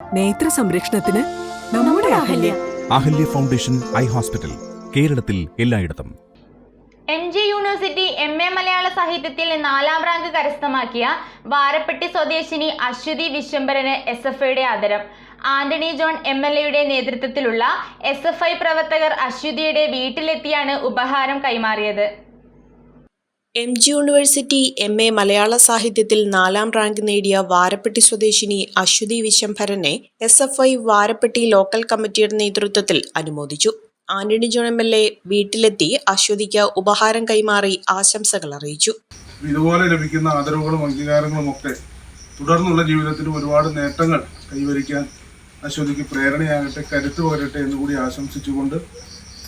നേത്ര സംരക്ഷണത്തിന് നമ്മുടെ Ahalya. Ahalya foundation eye hospital കേരളത്തിൽ എല്ലായിടത്തും. M G university M A മലയാള സാഹിത്യത്തിൽ നാലാം റാങ്ക് കരസ്ഥമാക്കിയ വാരപ്പെട്ടി സ്വദേശിനി അശ്വതി വിശ്വംഭരന് എസ് എഫ് ഐയുടെ ആദരം. ആന്റണി ജോൺ എം എൽ എയുടെ നേതൃത്വത്തിലുള്ള എസ് എഫ് ഐ പ്രവർത്തകർ അശ്വതിയുടെ വീട്ടിലെത്തിയാണ് ഉപഹാരം കൈമാറിയത്. M G university M A മലയാള സാഹിത്യത്തിൽ നാലാം റാങ്ക് നേടിയ വാരപ്പെട്ടി സ്വദേശിനി Aswathy വിശംഭരനെ S F I Varappetty local കമ്മിറ്റിയുടെ നേതൃത്വത്തിൽ അനുമോദിച്ചു. Antony John M L A വീട്ടിലെത്തി അശ്വതിക്ക് ഉപഹാരം കൈമാറി ആശംസകൾ അറിയിച്ചു. ഇതുപോലെ ലഭിക്കുന്ന ആദരവുകളും അംഗീകാരങ്ങളും ഒക്കെ തുടർന്നുള്ള ജീവിതത്തിൽ ഒരുപാട് നേട്ടങ്ങൾ കൈവരിക്കാൻ അശ്വതിക്ക് പ്രേരണയാകട്ടെ കരുത്ത് പകരട്ടെ എന്നുകൂടി ആശംസിച്ചുകൊണ്ട്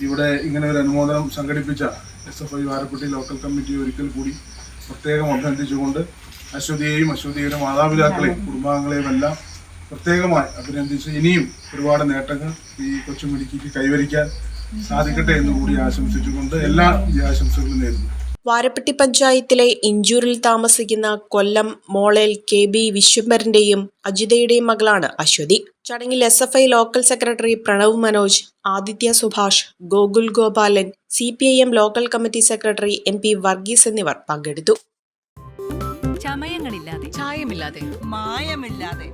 ഇവിടെ ഇങ്ങനെ ഒരു അനുമോദനം സംഘടിപ്പിച്ച S F I Varappetty local committee ഒരിക്കൽ കൂടി പ്രത്യേകം അഭിനന്ദിച്ചുകൊണ്ട് അശ്വതിയെയും അശ്വതിയുടെ മാതാപിതാക്കളെയും കുടുംബാംഗങ്ങളെയും എല്ലാം പ്രത്യേകമായി അഭിനന്ദിച്ച് ഇനിയും ഒരുപാട് നേട്ടങ്ങൾ ഈ കൊച്ചുമിടുക്കിക്ക് കൈവരിക്കാൻ സാധിക്കട്ടെ എന്നുകൂടി ആശംസിച്ചുകൊണ്ട് എല്ലാ ആശംസകളും നേരുന്നു. വാരപ്പെട്ടി പഞ്ചായത്തിലെ ഇഞ്ചൂരിൽ താമസിക്കുന്ന കൊല്ലം മോളേൽ കെ ബി വിശ്വംഭരന്റെയും അജിതയുടെയും മകളാണ് അശ്വതി. ചടങ്ങിൽ S F I local secretary Pranav Manoj Aditya Subhash Gokul Gopalan C P I M local committee secretary M P Varghese എന്നിവർ പങ്കെടുത്തു. ചമയങ്ങളില്ലാതെ ചായമില്ലാതെ മായമില്ലാതെ